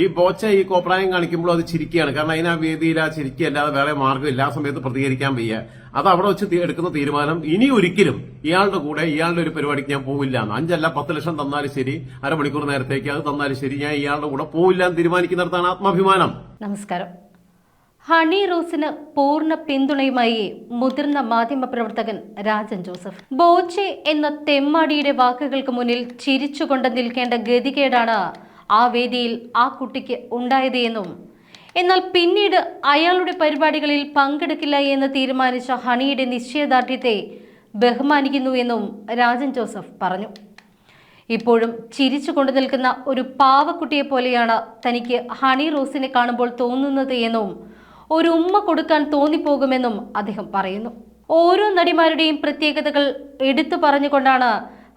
ഈ ബോച്ച ഈ കോപ്രായം കാണിക്കുമ്പോൾ അത് ചിരിക്കുകയാണ്. കാരണം അതിനാ വേദിയിൽ ആ ചിരിക്കുക അല്ലാതെ വേറെ മാർഗം എല്ലാ സമയത്ത് പ്രതികരിക്കാൻ വയ്യ. അത് അവിടെ വെച്ച് എടുക്കുന്ന തീരുമാനം ഇനി ഒരിക്കലും ഇയാളുടെ കൂടെ ഇയാളുടെ ഒരു പരിപാടിക്ക് ഞാൻ പോവില്ല എന്ന്. അഞ്ചല്ല പത്ത് ലക്ഷം തന്നാലും ശരി അരമണിക്കൂർ നേരത്തേക്ക് അത് തന്നാലും ശരി ഞാൻ ഇയാളുടെ കൂടെ പോവില്ല എന്ന് തീരുമാനിക്കുന്നിടത്താണ് ആത്മാഭിമാനം. നമസ്കാരം. ഹണി റോസിന് പൂർണ പിന്തുണയുമായി മുതിർന്ന മാധ്യമപ്രവർത്തകൻ രാജൻ ജോസഫ്. ബോച്ചെ എന്ന തെമ്മാടിയുടെ വാക്കുകൾക്ക് മുന്നിൽ ചിരിച്ചുകൊണ്ട് നിൽക്കേണ്ട ഗതികേടാണ് ആ വേദിയിൽ ആ കുട്ടിക്ക് ഉണ്ടായത് എന്നും. എന്നാൽ പിന്നീട് അയാളുടെ പരിപാടികളിൽ പങ്കെടുക്കില്ല എന്ന് തീരുമാനിച്ച ഹണിയുടെ നിശ്ചയദാർഢ്യത്തെ ബഹുമാനിക്കുന്നു എന്നും രാജൻ ജോസഫ് പറഞ്ഞു. ഇപ്പോഴും ചിരിച്ചു കൊണ്ടു നിൽക്കുന്ന ഒരു പാവക്കുട്ടിയെ പോലെയാണ് തനിക്ക് ഹണി റോസിനെ കാണുമ്പോൾ തോന്നുന്നത് എന്നും ഒരു ഉമ്മ കൊടുക്കാൻ തോന്നിപ്പോകുമെന്നും അദ്ദേഹം പറയുന്നു. ഓരോ നടിമാരുടെയും പ്രത്യേകതകൾ എടുത്തു പറഞ്ഞുകൊണ്ടാണ്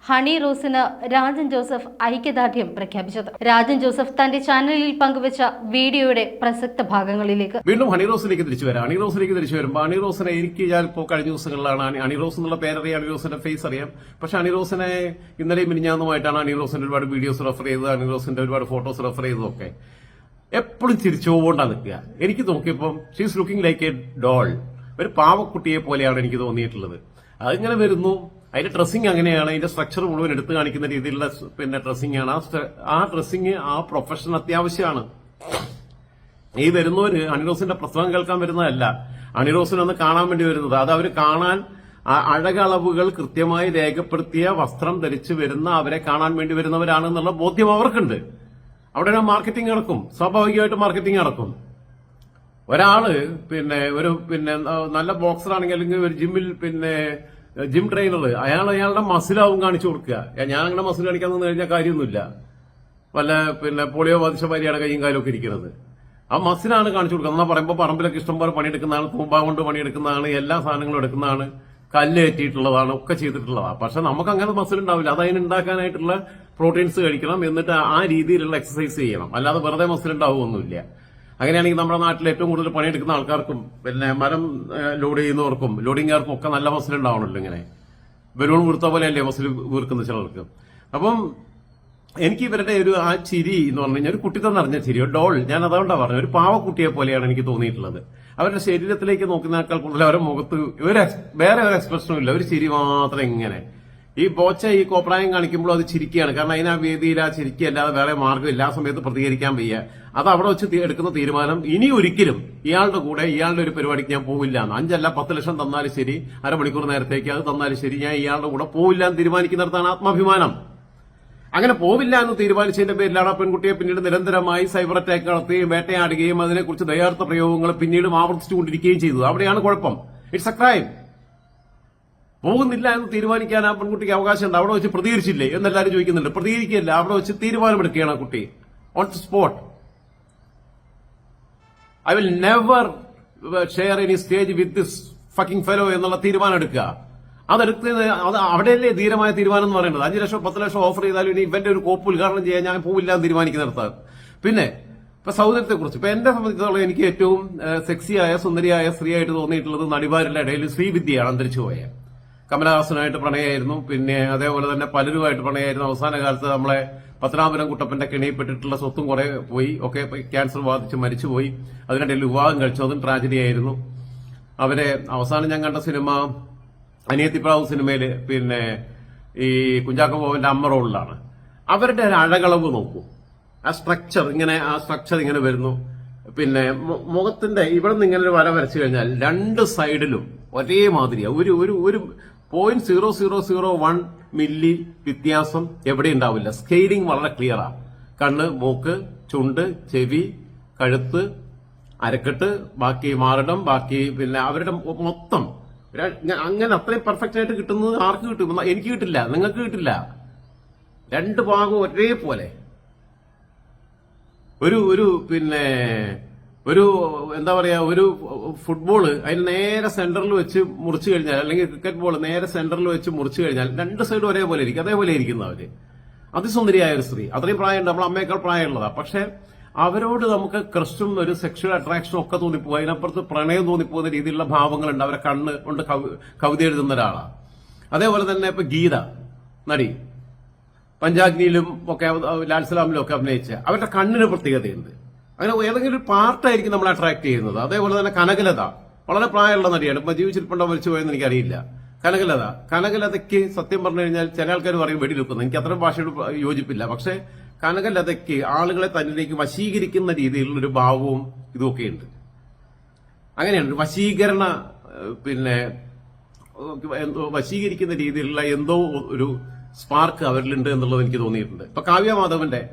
ഹണി റോസിന് രാജൻ ജോസഫ് ഐക്യദാർഢ്യം പ്രഖ്യാപിച്ചത്. രാജൻ ജോസഫ് തന്റെ ചാനലിൽ പങ്കുവച്ച വീഡിയോയുടെ പ്രസക്ത ഭാഗങ്ങളിലേക്ക്. വീണ്ടും ഹണി റോസിലേക്ക് തിരിച്ചു വരാം. ഹണി റോസിലേക്ക് തിരിച്ചു വരുമ്പോൾ ഹണി റോസിനെ എനിക്ക് ഞാൻ ഇപ്പോൾ കഴിഞ്ഞ ദിവസങ്ങളിലാണ് ഹണി- റോസ് എന്നുള്ള പേരറിയാം ഹണി റോസിന്റെ ഫേസ് അറിയാം. പക്ഷെ ഹണി റോസിനെ ഇന്നലെയും മിനിഞ്ഞാന്നുമായിട്ടാണ് ഹണി റോസിന്റെ ഒരുപാട് വീഡിയോസ് റെഫർ ചെയ്തത്. ഹണി റോസിന്റെ ഒരുപാട് ഫോട്ടോസ് റെഫർ ചെയ്തതൊക്കെ. എപ്പോഴും ചിരിച്ചുകൊണ്ടാണ് നിൽക്കുക. എനിക്ക് നോക്കിയപ്പം she's looking like a doll ഒരു പാവക്കുട്ടിയെ പോലെയാണ് എനിക്ക് തോന്നിയിട്ടുള്ളത്. അതിങ്ങനെ വരുന്നു. അതിന്റെ ഡ്രസ്സിങ് അങ്ങനെയാണ്. അതിന്റെ സ്ട്രക്ചർ മുഴുവൻ എടുത്തു കാണിക്കുന്ന രീതിയിലുള്ള പിന്നെ ഡ്രസ്സിംഗ് ആണ്. ആ ഡ്രസ്സിങ് ആ പ്രൊഫഷൻ അത്യാവശ്യമാണ്. ഈ വരുന്നവര് അണിറോസിന്റെ പ്രസംഗം കേൾക്കാൻ വരുന്നതല്ല. അണിറോസിനെ ഒന്ന് കാണാൻ വേണ്ടി വരുന്നത്. അത് അവർ കാണാൻ അഴകളവുകൾ കൃത്യമായി രേഖപ്പെടുത്തിയ വസ്ത്രം ധരിച്ചു വരുന്ന അവരെ കാണാൻ വേണ്ടി വരുന്നവരാണെന്നുള്ള ബോധ്യം അവർക്കുണ്ട്. അവിടെ മാർക്കറ്റിംഗ് നടക്കും. സ്വാഭാവികമായിട്ട് മാർക്കറ്റിംഗ് നടക്കും. ഒരാൾ പിന്നെ ഒരു പിന്നെ നല്ല ബോക്സർ ആണെങ്കിൽ അല്ലെങ്കിൽ ഒരു ജിമ്മിൽ പിന്നെ ജിം ട്രെയിനർ അയാൾ അയാളുടെ മസിലാവും കാണിച്ചു കൊടുക്കുക. ഞാൻ അങ്ങനെ മസിൽ കാണിക്കാൻ നിന്ന് കഴിഞ്ഞാൽ കാര്യമൊന്നുമില്ല. വല്ല പിന്നെ പോളിയോ ബാധിച്ച ഭാര്യയുടെ കൈയും കാലും ഒക്കെ ഇരിക്കുന്നത് ആ മസിലാണ് കാണിച്ചു കൊടുക്കുക. എന്നാ പറയുമ്പോൾ പറമ്പിലൊക്കെ ഇഷ്ടംപോലെ പണിയെടുക്കുന്നതാണ് തൂമ്പ കൊണ്ട് പണിയെടുക്കുന്നതാണ് എല്ലാ സാധനങ്ങളും എടുക്കുന്നതാണ് കല്ല് കയറ്റിയിട്ടുള്ളതാണ് ഒക്കെ ചെയ്തിട്ടുള്ളതാണ്. പക്ഷെ നമുക്ക് അങ്ങനെ മസിൽ ഉണ്ടാവില്ല. അത് അതിന് ഉണ്ടാക്കാനായിട്ടുള്ള പ്രോട്ടീൻസ് കഴിക്കണം. എന്നിട്ട് ആ രീതിയിലുള്ള എക്സസൈസ് ചെയ്യണം. അല്ലാതെ വെറുതെ മസിൽ ഉണ്ടാവുമൊന്നുമില്ല അങ്ങനെയാണെങ്കിൽ നമ്മുടെ നാട്ടിൽ ഏറ്റവും കൂടുതൽ പണിയെടുക്കുന്ന ആൾക്കാർക്കും പിന്നെ മരം ലോഡ് ചെയ്യുന്നവർക്കും ലോഡിങ്ങുകാർക്കും ഒക്കെ നല്ല മസിൽ ഉണ്ടാവണമല്ലോ ഇങ്ങനെ. ബലൂൺ വീർത്ത പോലെയല്ലേ മസിൽ വീർക്കുന്ന ചിലർക്ക്. അപ്പം എനിക്ക് ഇവരുടെ ഒരു ആ ചിരി എന്ന് പറഞ്ഞു കഴിഞ്ഞാൽ ഒരു കുട്ടിത്തം നിറഞ്ഞ ചിരി ഡോൾ. ഞാൻ അതുകൊണ്ടാണ് പറഞ്ഞത് ഒരു പാവക്കുട്ടിയെ പോലെയാണ് എനിക്ക് തോന്നിയിട്ടുള്ളത്. അവരുടെ ശരീരത്തിലേക്ക് നോക്കുന്നതിനേക്കാൾ കൂടുതൽ അവരുടെ മുഖത്ത് ഒരു വേറെ ഒരു എക്സ്പ്രഷനും ഇല്ല ഒരു ചിരി മാത്രം ഇങ്ങനെ. ഈ ബോച്ച ഈ കോപ്രായം കാണിക്കുമ്പോൾ അത് ചിരിക്കുകയാണ്. കാരണം അതിനാ വേദിയിൽ ആ ചിരിക്കുക അല്ലാതെ വേറെ മാർഗം എല്ലാ സമയത്ത് പ്രതികരിക്കാൻ വയ്യ. അത് അവിടെ വെച്ച് എടുക്കുന്ന തീരുമാനം ഇനി ഒരിക്കലും ഇയാളുടെ കൂടെ ഇയാളുടെ ഒരു പരിപാടിക്ക് ഞാൻ പോവില്ല എന്ന്. അഞ്ചല്ല പത്ത് ലക്ഷം തന്നാലും ശരി. അരമണിക്കൂർ നേരത്തേക്ക് അത് തന്നാലും ശരി. ഞാൻ ഇയാളുടെ കൂടെ പോവില്ല എന്ന് തീരുമാനിക്കുന്നിടത്താണ് ആത്മാഭിമാനം. അങ്ങനെ പോവില്ല എന്ന് തീരുമാനിച്ചതിന്റെ പേരിലാണ് ആ പെൺകുട്ടിയെ പിന്നീട് നിരന്തരമായി സൈബർ അറ്റാക്ക് നടത്തുകയും വേട്ടയാടുകയും അതിനെക്കുറിച്ച് ദയാർത്ഥ പ്രയോഗങ്ങൾ പിന്നീടും ആവർത്തിച്ചുകൊണ്ടിരിക്കുകയും ചെയ്തു അവിടെയാണ് കുഴപ്പം. ഇറ്റ്സ് എ ക്രൈം പോകുന്നില്ല എന്ന് തീരുമാനിക്കാൻ ആ പെൺകുട്ടിക്ക് അവകാശമുണ്ട്. അവിടെ വെച്ച് പ്രതികരിച്ചില്ലേ? എന്നെല്ലാവരും ചോദിക്കുന്നുണ്ട്. പ്രതികരിക്കില്ല അവിടെ വെച്ച് തീരുമാനമെടുക്കുകയാണ് ആ കുട്ടി. On the spot I will never share any stage with this fucking fellow എന്നുള്ള തീരുമാനം എടുക്കുക അതെടുത്തത് അത് അവിടെയല്ലേ ധീരമായ തീരുമാനം എന്ന് പറയുന്നത്? അഞ്ച് ലക്ഷം പത്ത് ലക്ഷം ഓഫർ ചെയ്താലും ഇനി ഇവന്റെ ഒരു കോപ്പ് ഉദ്ഘാടനം ചെയ്യാൻ ഞാൻ പോവില്ല എന്ന് തീരുമാനിക്കുന്നിടത്ത് പിന്നെ ഇപ്പൊ സൗന്ദര്യത്തെ കുറിച്ച് ഇപ്പൊ എന്നെ സംബന്ധിച്ചിടത്തോളം എനിക്ക് ഏറ്റവും സെക്സിയായ സുന്ദരിയായ സ്ത്രീയായിട്ട് തോന്നിയിട്ടുള്ളത് നടിമാരുടെ ഇടയിൽ ശ്രീവിദ്യയാണ് അന്തരിച്ചു പോയ കമലഹാസനായിട്ട് പ്രണയമായിരുന്നു പിന്നെ അതേപോലെ തന്നെ പലരുമായിട്ട് പ്രണയമായിരുന്നു അവസാന കാലത്ത് നമ്മളെ പത്തനാപുരം കുട്ടപ്പന്റെ കെണിയിൽപ്പെട്ടിട്ടുള്ള സ്വത്തും കുറെ പോയി. ഒക്കെ ക്യാൻസർ ബാധിച്ച് മരിച്ചുപോയി. അതിനിടയിൽ വിവാഹം കഴിച്ചു. അതും ട്രാജഡി ആയിരുന്നു. അവരെ അവസാനം ഞാൻ കണ്ട സിനിമ അനിയത്തിപ്രാവ് സിനിമയിൽ പിന്നെ ഈ കുഞ്ചാക്കോ ബോബന്റെ അമ്മ റോളിലാണ്. അവരുടെ അഴകളവ് നോക്കൂ. ആ സ്ട്രക്ചർ ഇങ്ങനെ ആ സ്ട്രക്ചർ ഇങ്ങനെ വരുന്നു. പിന്നെ മുഖത്തിന്റെ ഇവിടെ നിന്ന് ഇങ്ങനെ ഒരു വര വരച്ചു കഴിഞ്ഞാൽ രണ്ട് സൈഡിലും ഒരേ മാതിരിയാണ് ഒരു ഒരു ഒരു point zero zero zero one milli വ്യത്യാസം എവിടെ ഉണ്ടാവില്ല. സ്കെയിലിംഗ് വളരെ ക്ലിയറാ കണ്ണ് മൂക്ക് ചുണ്ട് ചെവി കഴുത്ത് അരക്കെട്ട് ബാക്കി മാറിടം ബാക്കി പിന്നെ അവരുടെ മൊത്തം. അങ്ങനെ അത്രയും പെർഫെക്റ്റ് ആയിട്ട് കിട്ടുന്നത് ആർക്ക് കിട്ടും? എനിക്ക് കിട്ടില്ല. നിങ്ങൾക്ക് കിട്ടില്ല. രണ്ട് ഭാഗവും ഒരേപോലെ. ഒരു ഒരു പിന്നെ ഒരു എന്താ പറയാ ഒരു ഫുട്ബോൾ അതിന് നേരെ സെന്ററിൽ വെച്ച് മുറിച്ചു കഴിഞ്ഞാൽ അല്ലെങ്കിൽ ക്രിക്കറ്റ് ബോൾ നേരെ സെന്ററിൽ വെച്ച് മുറിച്ചു കഴിഞ്ഞാൽ രണ്ട് സൈഡും ഒരേപോലെ ഇരിക്കും അതേപോലെ ഇരിക്കുന്ന അവർ. അതിസുന്ദരിയായ ഒരു സ്ത്രീ. അത്രയും പ്രായമുണ്ട് നമ്മൾ അമ്മയേക്കാൾ പ്രായമുള്ളതാ. പക്ഷെ അവരോട് നമുക്ക് ക്രഷും ഒരു സെക്ഷൽ അട്രാക്ഷനും ഒക്കെ തോന്നിപ്പോകും. അതിനപ്പുറത്ത് പ്രണയം തോന്നിപ്പോകുന്ന രീതിയിലുള്ള ഭാവങ്ങളുണ്ട്. അവരെ കണ്ണ് കൊണ്ട് കവിത എഴുതുന്ന ഒരാളാണ് അതേപോലെ തന്നെ ഇപ്പൊ ഗീത നടി. പഞ്ചാഗ്നിയിലും ഒക്കെ ലാൽസലാമിലും ലാൽ സലാമിലും ഒക്കെ അഭിനയിച്ച. അവരുടെ കണ്ണിന് പ്രത്യേകതയുണ്ട്. അങ്ങനെ ഏതെങ്കിലും ഒരു പാർട്ടായിരിക്കും നമ്മൾ അട്രാക്ട് ചെയ്യുന്നത്. അതേപോലെ തന്നെ കനകലത. വളരെ പ്രായമുള്ള നടിയാണ്. ഇപ്പൊ ജീവിച്ചിരിപ്പുണ്ടോ മരിച്ചു പോയെന്ന് എനിക്കറിയില്ല. കനകലത. കനകലതയ്ക്ക് സത്യം പറഞ്ഞു കഴിഞ്ഞാൽ ചില ആൾക്കാർ പറയും വെടിവെക്കുന്നു എനിക്ക് അത്രയും ഭാഷയോട് യോജിപ്പില്ല. പക്ഷെ കനകലതയ്ക്ക് ആളുകളെ തന്നിലേക്ക് വശീകരിക്കുന്ന രീതിയിലുള്ള ഒരു ഭാവവും ഇതുമൊക്കെയുണ്ട്. അങ്ങനെയാണ്. വശീകരണ പിന്നെ വശീകരിക്കുന്ന രീതിയിലുള്ള എന്തോ ഒരു സ്പാർക്ക് അവരിലുണ്ട് എന്നുള്ളത് എനിക്ക് തോന്നിയിട്ടുണ്ട്. ഇപ്പൊ കാവ്യ മാധവന്റെ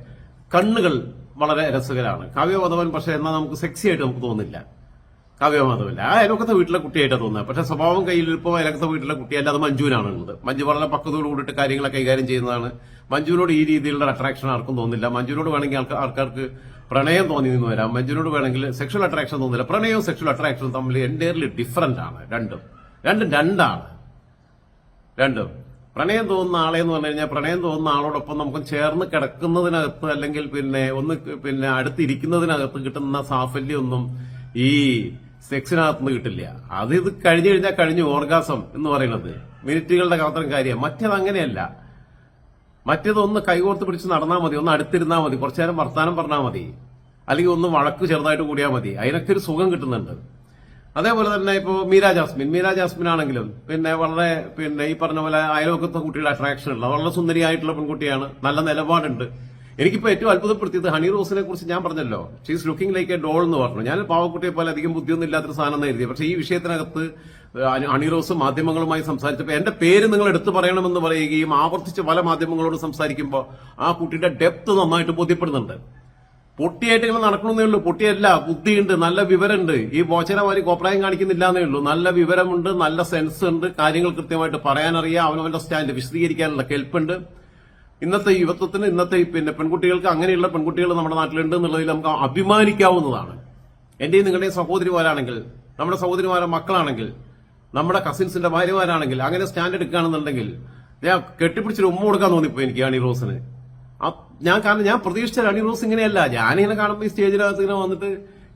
കണ്ണുകൾ വളരെ രസകരമാണ് കാവ്യ മാധവൻ പക്ഷെ എന്നാൽ നമുക്ക് സെക്സി ആയിട്ട് നമുക്ക് തോന്നില്ല. കാവ്യ മാധവന്റെ ആ അയലൊക്കത്തെ വീട്ടിലെ കുട്ടിയായിട്ടാണ് തോന്നുന്നത് പക്ഷെ സ്വഭാവം കയ്യിൽ ഇപ്പോൾ അയലക്കത്തെ വീട്ടിലെ കുട്ടിയല്ല അത് മഞ്ജുവിനാണ് ഉള്ളത്. മഞ്ജു വളരെ പക്വതയോട് കൂടിയിട്ട് കാര്യങ്ങളെ കൈകാര്യം ചെയ്യുന്നതാണ്. മഞ്ജുവിനോട് ഈ രീതിയിലുള്ള അട്രാക്ഷൻ ആർക്കും തോന്നില്ല. മഞ്ജുവിനോട് വേണമെങ്കിൽ ആൾക്കാർ ആൾക്കാർക്ക് പ്രണയം തോന്നി നിന്ന് വരാം. മഞ്ജുവിനോട് വേണമെങ്കിൽ സെക്ഷൽ അട്രാക്ഷൻ തോന്നില്ല. പ്രണയവും സെക്ഷൽ അട്രാക്ഷനും തമ്മിൽ എന്റയർലി ഡിഫറന്റ് ആണ്. രണ്ടും. രണ്ടും രണ്ടാണ്. രണ്ടും. പ്രണയം തോന്നുന്ന ആളെ എന്ന് പറഞ്ഞു കഴിഞ്ഞാൽ പ്രണയം തോന്നുന്ന ആളോടൊപ്പം നമുക്ക് ചേർന്ന് കിടക്കുന്നതിനകത്ത് അല്ലെങ്കിൽ പിന്നെ ഒന്ന് പിന്നെ അടുത്തിരിക്കുന്നതിനകത്ത് കിട്ടുന്ന സാഫല്യമൊന്നും ഈ സെക്സിനകത്ത് നിന്ന് കിട്ടില്ല. അത് ഇത് കഴിഞ്ഞു കഴിഞ്ഞാൽ കഴിഞ്ഞു ഓർഗാസം എന്ന് പറയുന്നത്. മിനിറ്റുകളുടെ മാത്രം കാര്യം. മറ്റേത് അങ്ങനെയല്ല. മറ്റേത് ഒന്ന് കൈകോർത്ത് പിടിച്ച് നടന്നാൽ മതി. ഒന്ന് അടുത്തിരുന്നാൽ മതി. കുറച്ചു നേരം വർത്താനം പറഞ്ഞാൽ മതി. അല്ലെങ്കിൽ ഒന്ന് വഴക്ക് ചെറുതായിട്ട് കൂടിയാൽ മതി. അതിനൊക്കെ ഒരു സുഖം കിട്ടുന്നുണ്ട്. അതേപോലെ തന്നെ ഇപ്പോൾ മീര ജാസ്മിൻ. മീര ജാസ്മിൻ ആണെങ്കിലും പിന്നെ വളരെ പിന്നെ ഈ പറഞ്ഞ പോലെ അയലോക്കത്തെ കുട്ടിയുടെ അട്രാക്ഷൻ ഉള്ള വളരെ സുന്ദരിയായിട്ടുള്ള പെൺകുട്ടിയാണ്. നല്ല നിലപാടുണ്ട്. എനിക്കിപ്പോ ഏറ്റവും അത്ഭുതപ്പെടുത്തിയത് ഹണി റോസിനെ കുറിച്ച് ഞാൻ പറഞ്ഞല്ലോ. She's looking like a doll എന്ന് പറഞ്ഞു. ഞാൻ പാവക്കുട്ടിയെ പോലെ അധികം ബുദ്ധിയൊന്നും ഇല്ലാത്തൊരു സാധനം എഴുതി പക്ഷേ ഈ വിഷയത്തിനകത്ത് ഹണി റോസ് മാധ്യമങ്ങളുമായി സംസാരിച്ചപ്പോൾ എന്റെ പേര് നിങ്ങൾ എടുത്തു പറയണമെന്ന് പറയുകയും ആവർത്തിച്ച് പല മാധ്യമങ്ങളോട് സംസാരിക്കുമ്പോൾ ആ കുട്ടിയുടെ ഡെപ്ത് നന്നായിട്ട് ബോധ്യപ്പെടുന്നുണ്ട്. പൊട്ടിയായിട്ട് ഇങ്ങനെ നടക്കണമെന്നേ ഉള്ളൂ. പൊട്ടിയല്ല ബുദ്ധിയുണ്ട് നല്ല വിവരമുണ്ട്. ഈ ബോച്ചനമാരി കോപ്രായം കാണിക്കുന്നില്ല എന്നേ ഉള്ളൂ. നല്ല വിവരമുണ്ട് നല്ല സെൻസ് ഉണ്ട് കാര്യങ്ങൾ കൃത്യമായിട്ട് പറയാനറിയാം. അവനവന്റെ സ്റ്റാൻഡ് വിശദീകരിക്കാനുള്ള കെൽപ്പുണ്ട്. ഇന്നത്തെ യുവത്വത്തിന് ഇന്നത്തെ പിന്നെ പെൺകുട്ടികൾക്ക് അങ്ങനെയുള്ള പെൺകുട്ടികൾ നമ്മുടെ നാട്ടിലുണ്ട് എന്നുള്ളതിൽ നമുക്ക് അഭിമാനിക്കാവുന്നതാണ്. എന്റെയും നിങ്ങളുടെയും സഹോദരിമാരാണെങ്കിൽ നമ്മുടെ സഹോദരിമാരുടെ മക്കളാണെങ്കിൽ നമ്മുടെ കസിൻസിന്റെ ഭാര്യമാരാണെങ്കിൽ അങ്ങനെ സ്റ്റാൻഡ് എടുക്കുകയാണെന്നുണ്ടെങ്കിൽ ഞാൻ കെട്ടിപ്പിടിച്ചൊരു ഉമ്മ കൊടുക്കാൻ തോന്നിപ്പോ എനിക്ക് ഈ റോസിന് ഞാൻ കാരണം ഞാൻ പ്രതീക്ഷിച്ച അണി റോസ് ഇങ്ങനെയല്ല. ഞാനിങ്ങനെ കാണുമ്പോൾ ഈ സ്റ്റേജിനകത്ത് ഇങ്ങനെ വന്നിട്ട്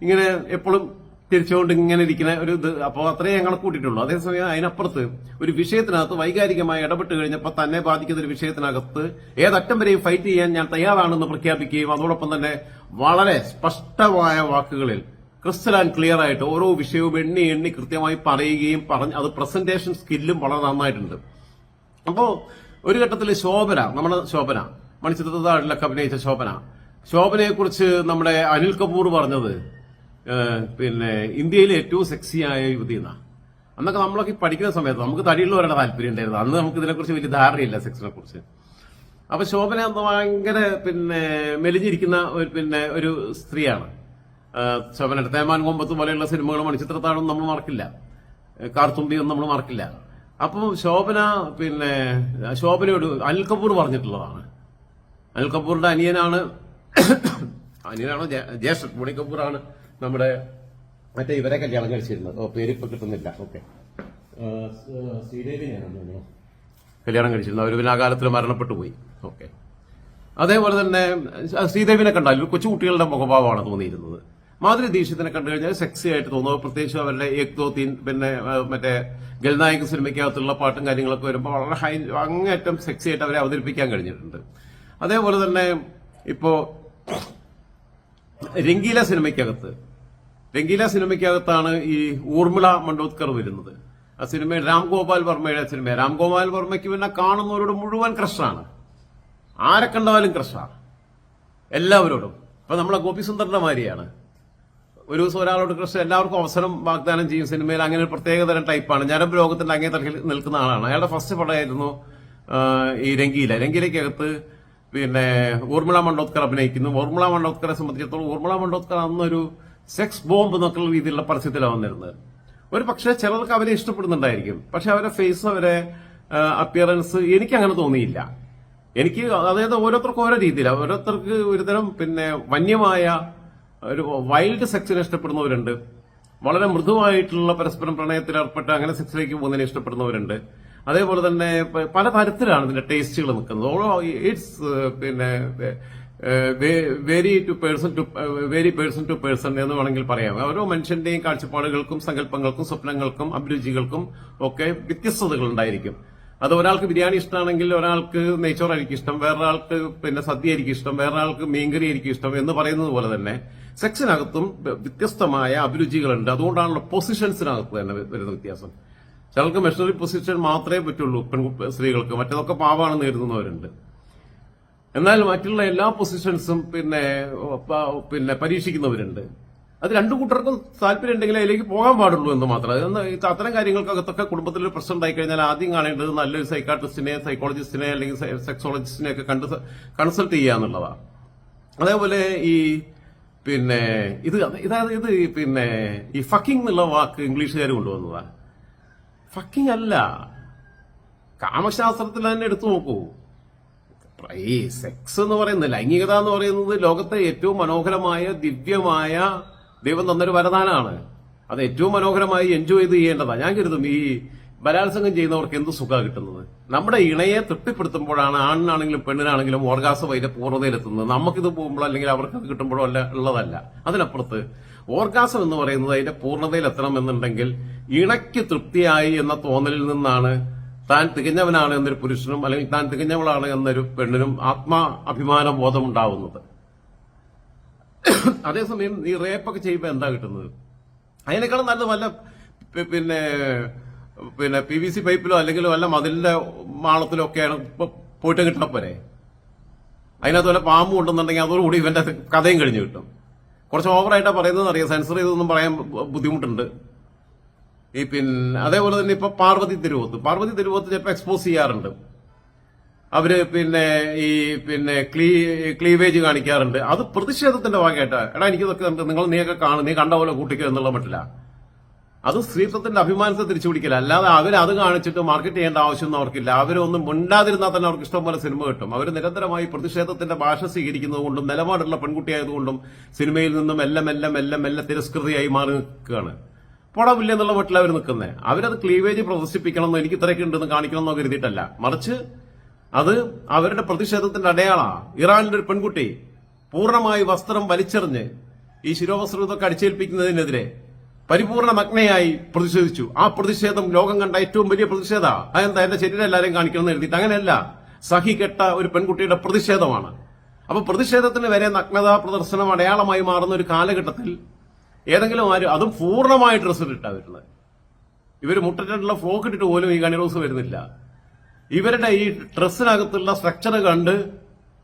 ഇങ്ങനെ എപ്പോഴും തിരിച്ചുകൊണ്ട് ഇങ്ങനെ ഇരിക്കുന്ന ഒരു ഇത്. അപ്പോൾ അത്രേ ഞങ്ങൾ കൂട്ടിയിട്ടുള്ളൂ. അതേസമയം അതിനപ്പുറത്ത് ഒരു വിഷയത്തിനകത്ത് വൈകാരികമായി ഇടപെട്ട് കഴിഞ്ഞപ്പോൾ തന്നെ ബാധിക്കുന്ന ഒരു വിഷയത്തിനകത്ത് ഏതറ്റം വരെയും ഫൈറ്റ് ചെയ്യാൻ ഞാൻ തയ്യാറാണെന്ന് പ്രഖ്യാപിക്കുകയും അതോടൊപ്പം തന്നെ വളരെ സ്പഷ്ടമായ വാക്കുകളിൽ ക്രിസ്റ്റൽ ആൻഡ് ക്ലിയർ ആയിട്ട് ഓരോ വിഷയവും എണ്ണി എണ്ണി കൃത്യമായി പറയുകയും പറഞ്ഞ് അത് പ്രസന്റേഷൻ സ്കില്ലും വളരെ നന്നായിട്ടുണ്ട്. അപ്പോൾ ഒരു ഘട്ടത്തിൽ ശോഭന നമ്മുടെ ശോഭന. മണിച്ചിത്രത്താഴിലൊക്കെ അഭിനയിച്ച ശോഭന. ശോഭനയെക്കുറിച്ച് നമ്മുടെ അനിൽ കപൂർ പറഞ്ഞത് പിന്നെ ഇന്ത്യയിലെ ഏറ്റവും സെക്സിയായ യുവതി എന്നാ. അന്നൊക്കെ നമ്മളൊക്കെ പഠിക്കുന്ന സമയത്ത് നമുക്ക് തടിയുള്ളവരുടെ താല്പര്യം ഉണ്ടായിരുന്നു. അന്ന് നമുക്ക് ഇതിനെക്കുറിച്ച് വലിയ ധാരണയില്ല സെക്സിനെ കുറിച്ച് അപ്പൊ ശോഭന ഭയങ്കര പിന്നെ മെലിഞ്ഞിരിക്കുന്ന ഒരു പിന്നെ ഒരു സ്ത്രീയാണ്. ശോഭനയുടെ തേമാൻ കൊമ്പത്ത് പോലെയുള്ള സിനിമകൾ മണിച്ചിത്രത്താഴും നമ്മൾ മറക്കില്ല. ഏ, കാർത്തുമ്പി ഒന്നും നമ്മൾ മറക്കില്ല. അപ്പം ശോഭന പിന്നെ ശോഭനയോട് അനിൽ കപൂർ പറഞ്ഞിട്ടുള്ളതാണ്. അനിൽ കപൂറിന്റെ അനിയനാണ്. അനിയനാണോ? ജ്യേഷ്ഠൻ ബോണി കപൂറാണ് നമ്മുടെ മറ്റേ ഇവരെ കല്യാണം കഴിച്ചിരുന്നത്. ഓ പേരിപ്പോ കിട്ടുന്നില്ല. ഓക്കെ. ശ്രീദേവിനെയാണ് കല്യാണം കഴിച്ചിരുന്നത്. അവർ പിന്നെ ആ മരണപ്പെട്ടു പോയി. ഓക്കെ. അതേപോലെ തന്നെ ശ്രീദേവിനെ കണ്ടാൽ കൊച്ചു കുട്ടികളുടെ മുഖഭാവമാണ് തോന്നിയിരുന്നത്. മാധുരി ദീക്ഷിത്തിനെ കണ്ടു കഴിഞ്ഞാൽ സെക്സി ആയിട്ട് തോന്നുന്നു പ്രത്യേകിച്ച് അവരുടെ ഏക് ദോ തീൻ പിന്നെ മറ്റേ ഗൽനായക സിനിമയ്ക്കകത്തുള്ള പാട്ടും കാര്യങ്ങളൊക്കെ വരുമ്പോൾ വളരെ ഹൈ അങ്ങേറ്റം സെക്സി ആയിട്ട് അവരെ അവതരിപ്പിക്കാൻ കഴിഞ്ഞിട്ടുണ്ട്. അതേപോലെ തന്നെ ഇപ്പോ രംഗീല സിനിമയ്ക്കകത്ത് രംഗീല സിനിമയ്ക്കകത്താണ് ഈ ഊർമിള മണ്ടോത്കർ വരുന്നത്. ആ സിനിമ രാംഗോപാൽ വർമ്മയുടെ സിനിമ രാംഗോപാൽ വർമ്മയ്ക്ക് പിന്നെ കാണുന്നവരോട് മുഴുവൻ ക്രഷാണ്. ആരെ കണ്ടാലും ക്രഷാണ്. എല്ലാവരോടും. ഇപ്പൊ നമ്മളെ ഗോപിസുന്ദറിന്റെ മാതിരിയാണ് ഒരു ദിവസം ഒരാളോട് ക്രഷ് എല്ലാവർക്കും അവസരം വാഗ്ദാനം ചെയ്യും സിനിമയിൽ. അങ്ങനെ ഒരു പ്രത്യേകതരം ടൈപ്പാണ്. ഞരമ്പ് ലോകത്തിന്റെ അങ്ങേ തരത്തിൽ നിൽക്കുന്ന ആളാണ്. അയാളുടെ ഫസ്റ്റ് പടമായിരുന്നു ഈ രംഗീല. രംഗീലയ്ക്കകത്ത് പിന്നെ ഊർമിള മണ്ടോത്കർ അഭിനയിക്കുന്നു. ഊർമിള മണ്ടോത്കറെ സംബന്ധിച്ചിടത്തോളം ഊർമിള മണ്ടോത്കർ അന്നൊരു സെക്സ് ബോംബ് എന്നൊക്കെയുള്ള രീതിയിലുള്ള പരസ്യത്തിലാണ് വന്നിരുന്നത്. ഒരു പക്ഷേ ചിലർക്ക് അവരെ ഇഷ്ടപ്പെടുന്നുണ്ടായിരിക്കും. പക്ഷെ അവരെ ഫേസ് അവരെ അപ്പിയറൻസ് എനിക്ക് അങ്ങനെ തോന്നിയില്ല. എനിക്ക് അതായത് ഓരോരുത്തർക്കും ഓരോ രീതിയിലാണ് ഓരോരുത്തർക്ക് ഒരുതരം പിന്നെ വന്യമായ ഒരു വൈൽഡ് സെക്സിനെ ഇഷ്ടപ്പെടുന്നവരുണ്ട്. വളരെ മൃദുവായിട്ടുള്ള പരസ്പരം പ്രണയത്തിൽ ഏർപ്പെട്ട് അങ്ങനെ സെക്സിലേക്ക് പോകുന്നതിനെ ഇഷ്ടപ്പെടുന്നവരുണ്ട്. അതേപോലെ തന്നെ പല തരത്തിലാണ് ഇതിന്റെ ടേസ്റ്റുകൾ നിൽക്കുന്നത് ഓരോ ഇറ്റ്സ് പിന്നെ very to person to very person to person എന്ന് വേണമെങ്കിൽ പറയാം. ഓരോ മനുഷ്യന്റെയും കാഴ്ചപ്പാടുകൾക്കും സങ്കല്പങ്ങൾക്കും സ്വപ്നങ്ങൾക്കും അഭിരുചികൾക്കും ഒക്കെ വ്യത്യസ്തതകൾ ഉണ്ടായിരിക്കും. അത് ഒരാൾക്ക് ബിരിയാണി ഇഷ്ടമാണെങ്കിൽ ഒരാൾക്ക് നെയ്ച്ചോറായിരിക്കും ഇഷ്ടം. വേറൊരാൾക്ക് പിന്നെ സദ്യ ആയിരിക്കും ഇഷ്ടം. വേറൊരാൾക്ക് മീൻകറി ആയിരിക്കും ഇഷ്ടം എന്ന് പറയുന്നത് പോലെ തന്നെ സെക്സിനകത്തും വ്യ- വ്യത്യസ്തമായ അഭിരുചികളുണ്ട്. അതുകൊണ്ടാണല്ലോ പൊസിഷൻസിനകത്ത് തന്നെ വരുന്ന വ്യത്യാസം. ചിലർക്ക് മെഷീനറി പൊസിഷൻ മാത്രമേ പറ്റുള്ളൂ പെൺ സ്ത്രീകൾക്ക്. മറ്റേതൊക്കെ പാവാണ് കരുതുന്നവരുണ്ട് എന്നാൽ മറ്റുള്ള എല്ലാ പൊസിഷൻസും പിന്നെ പിന്നെ പരീക്ഷിക്കുന്നവരുണ്ട്. അത് രണ്ടു കൂട്ടർക്കും താല്പര്യം ഉണ്ടെങ്കിൽ അതിലേക്ക് പോകാൻ പാടുള്ളൂ എന്ന് മാത്രം. അത്തരം കാര്യങ്ങൾക്കകത്തൊക്കെ കുടുംബത്തിൽ ഒരു പ്രശ്നം ഉണ്ടായി കഴിഞ്ഞാൽ ആദ്യം കാണേണ്ടത് നല്ലൊരു സൈക്കാട്രിസ്റ്റിനെ സൈക്കോളജിസ്റ്റിനെ അല്ലെങ്കിൽ സെക്സോളജിസ്റ്റിനെ ഒക്കെ കണ്ട് കൺസൾട്ട് ചെയ്യുക എന്നുള്ളതാണ് അതേപോലെ ഈ പിന്നെ ഇത് ഇതായത് ഇത് പിന്നെ ഈ ഫക്കിംഗ് എന്നുള്ള വാക്ക് ഇംഗ്ലീഷുകാർ കൊണ്ടുവന്നതാ. ഫക്കിംഗ് അല്ല. കാമശാസ്ത്രത്തിൽ തന്നെ എടുത്തു നോക്കൂ. ഈ സെക്സ് എന്ന് പറയുന്നത് ലൈംഗികത എന്ന് പറയുന്നത് ലോകത്തെ ഏറ്റവും മനോഹരമായ ദിവ്യമായ ദൈവം തന്നൊരു വരദാനാണ്. അത് ഏറ്റവും മനോഹരമായി എൻജോയ് ചെയ്ത് ചെയ്യേണ്ടതാണ് ഞാൻ കരുതും ഈ ബലാത്സംഗം ചെയ്യുന്നവർക്ക് എന്ത് സുഖമാണ് കിട്ടുന്നത്? നമ്മുടെ ഇണയെ തൃപ്തിപ്പെടുത്തുമ്പോഴാണ് ആണിനാണെങ്കിലും പെണ്ണിനാണെങ്കിലും ഓർഗാസം അതിന്റെ പൂർണതയിലെത്തുന്നത്. നമുക്കിത് പോകുമ്പോഴോ അല്ലെങ്കിൽ അവർക്ക് കിട്ടുമ്പോഴോ അല്ല ഉള്ളതല്ല. അതിനപ്പുറത്ത് ഓർഗാസം എന്ന് പറയുന്നത് അതിന്റെ പൂർണതയിലെത്തണം എന്നുണ്ടെങ്കിൽ ഇണയ്ക്ക് തൃപ്തിയായി എന്ന തോന്നലിൽ നിന്നാണ് താൻ തികഞ്ഞവനാണ് എന്നൊരു പുരുഷനും അല്ലെങ്കിൽ താൻ തികഞ്ഞവളാണ് എന്നൊരു പെണ്ണിനും ആത്മാ അഭിമാന ബോധം ഉണ്ടാവുന്നത്. അതേസമയം ഈ റേപ്പൊക്കെ ചെയ്യുമ്പോൾ എന്താ കിട്ടുന്നത്? അതിനേക്കാളും നല്ല വല്ല പിന്നെ പിന്നെ പി വി സി പൈപ്പിലോ അല്ലെങ്കിൽ വല്ല മതിലിന്റെ മാളത്തിലോ ഒക്കെയാണ് പോയിട്ട് കിട്ടണ പോരെ അതിനകത്ത് വല്ല പാമ്പ് ഉണ്ടെന്നുണ്ടെങ്കിൽ അതോടുകൂടി ഇവന്റെ കഥയും കഴിഞ്ഞു കിട്ടും. കുറച്ച് ഓവറായിട്ടാ പറയുന്നത് അറിയാം. സെൻസർ ചെയ്തൊന്നും പറയാൻ ബുദ്ധിമുട്ടുണ്ട്. ഈ പിന്നെ അതേപോലെ തന്നെ ഇപ്പൊ പാർവതി തിരുവോത്ത്. പാർവതി തിരുവോത്ത് ചിലപ്പോൾ എക്സ്പോസ് ചെയ്യാറുണ്ട്. അവർ പിന്നെ ഈ പിന്നെ ക്ലീ ക്ലീവേജ് കാണിക്കാറുണ്ട്. അത് പ്രതിഷേധത്തിന്റെ ഭാഗമായിട്ടാ. എടാ എനിക്കിതൊക്കെ നിങ്ങൾ നീയൊക്കെ കാണും. നീ കണ്ട പോലെ കൂട്ടിക്കോ എന്നുള്ള മട്ടില്ല അത് സ്ത്രീത്വത്തിന്റെ അഭിമാനത്തെ തിരിച്ചു പിടിക്കില്ല അല്ലാതെ അവർ അത് കാണിച്ചിട്ട് മാർക്കറ്റ് ചെയ്യേണ്ട ആവശ്യമൊന്നും അവർക്കില്ല. അവരൊന്നും മുണ്ടാതിരുന്നാൽ തന്നെ അവർക്ക് ഇഷ്ടംപോലെ സിനിമ കിട്ടും. അവർ നിരന്തരമായി പ്രതിഷേധത്തിന്റെ ഭാഷ സ്വീകരിക്കുന്നത് കൊണ്ടും നിലപാടുള്ള പെൺകുട്ടിയായതുകൊണ്ടും സിനിമയിൽ നിന്നും എല്ലാം എല്ലാം എല്ലാം എല്ലാം തിരസ്കൃതിയായി മാറി നിൽക്കുകയാണ്. പോടവില്ല എന്നുള്ള മട്ടിൽ അവർ നിൽക്കുന്നത് അവരത് ക്ലീവേജ് പ്രദർശിപ്പിക്കണമെന്നോ എനിക്ക് ഇത്രയൊക്കെ ഉണ്ടെന്ന് കാണിക്കണമെന്നോ കരുതിയിട്ടല്ല. മറിച്ച് അത് അവരുടെ പ്രതിഷേധത്തിന്റെ അടയാളമാണ് ഇറാനിലെ ഒരു പെൺകുട്ടി പൂർണമായി വസ്ത്രം വലിച്ചെറിഞ്ഞ് ഈ ശിരോവസ്ത്രം ഇതൊക്കെ അടിച്ചേൽപ്പിക്കുന്നതിനെതിരെ പരിപൂർണ മഗ്നയായി പ്രതിഷേധിച്ചു. ആ പ്രതിഷേധം ലോകം കണ്ട ഏറ്റവും വലിയ പ്രതിഷേധ. അതെന്താ? എന്റെ ശരീരം എല്ലാവരും കാണിക്കണം എന്ന് എഴുതിയിട്ട് അങ്ങനെയല്ല. സഹി കെട്ട ഒരു പെൺകുട്ടിയുടെ പ്രതിഷേധമാണ്. അപ്പൊ പ്രതിഷേധത്തിന് വരെ നഗ്നതാ പ്രദർശനം അടയാളമായി മാറുന്ന ഒരു കാലഘട്ടത്തിൽ ഏതെങ്കിലും ആര് അതും പൂർണമായി ഡ്രസ്സ് ഇട്ടാ വരുന്നത്. ഇവർ മുട്ടിട്ടുള്ള ഫ്രോക്ക് ഇട്ടിട്ട് പോലും ഈ കണിറോസ് വരുന്നില്ല. ഇവരുടെ ഈ ഡ്രസ്സിനകത്തുള്ള സ്ട്രക്ചർ കണ്ട്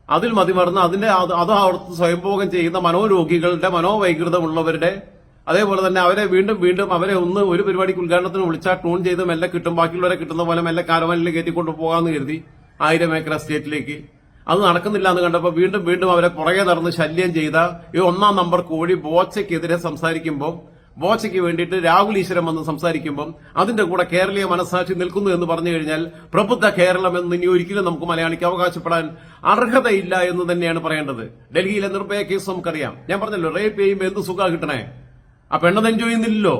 അതിൽ മതിമറന്ന് അതിന്റെ അത് അത് സ്വയംഭോഗം ചെയ്യുന്ന മനോരോഗികളുടെ മനോവൈകൃതമുള്ളവരുടെ അതേപോലെ തന്നെ അവരെ വീണ്ടും വീണ്ടും അവരെ ഒന്ന് ഒരു പരിപാടിക്ക് ഉദ്ഘാടനത്തിന് വിളിച്ചാൽ ട്യൂൺ ചെയ്ത് മെല്ലെ കിട്ടും. ബാക്കിയുള്ളവരെ കിട്ടുന്ന പോലെ മെല്ലെ കാരവാനിൽ കയറ്റിക്കൊണ്ട് പോകാമെന്ന് കരുതി ആയിരം ഏക്കർ സ്റ്റേറ്റിലേക്ക് അത് നടക്കുന്നില്ല എന്ന് കണ്ടപ്പോൾ വീണ്ടും വീണ്ടും അവരെ പുറകെ നടന്ന് ശല്യം ചെയ്ത ഈ ഒന്നാം നമ്പർ കോഴി ബോച്ചയ്ക്കെതിരെ സംസാരിക്കുമ്പോൾ ബോച്ചയ്ക്ക് വേണ്ടിയിട്ട് രാഹുൽ ഈശ്വരൻ വന്ന് സംസാരിക്കുമ്പോൾ അതിന്റെ കൂടെ കേരളീയ മനസ്സാക്ഷി നിൽക്കുന്നു എന്ന് പറഞ്ഞു കഴിഞ്ഞാൽ പ്രബുദ്ധ കേരളം എന്ന് ഇനി ഒരിക്കലും നമുക്ക് മലയാളിക്ക് അവകാശപ്പെടാൻ അർഹതയില്ല എന്ന് തന്നെയാണ് പറയേണ്ടത്. ഡൽഹിയിലെ നിർഭയ കേസ് നമുക്കറിയാം. ഞാൻ പറഞ്ഞല്ലോ റേപ്പ് ചെയ്യുമ്പോൾ എന്ത് സുഖ കിട്ടണേ? ആ പെണ്ണത് എൻജോയ് ചെയ്യുന്നില്ലല്ലോ.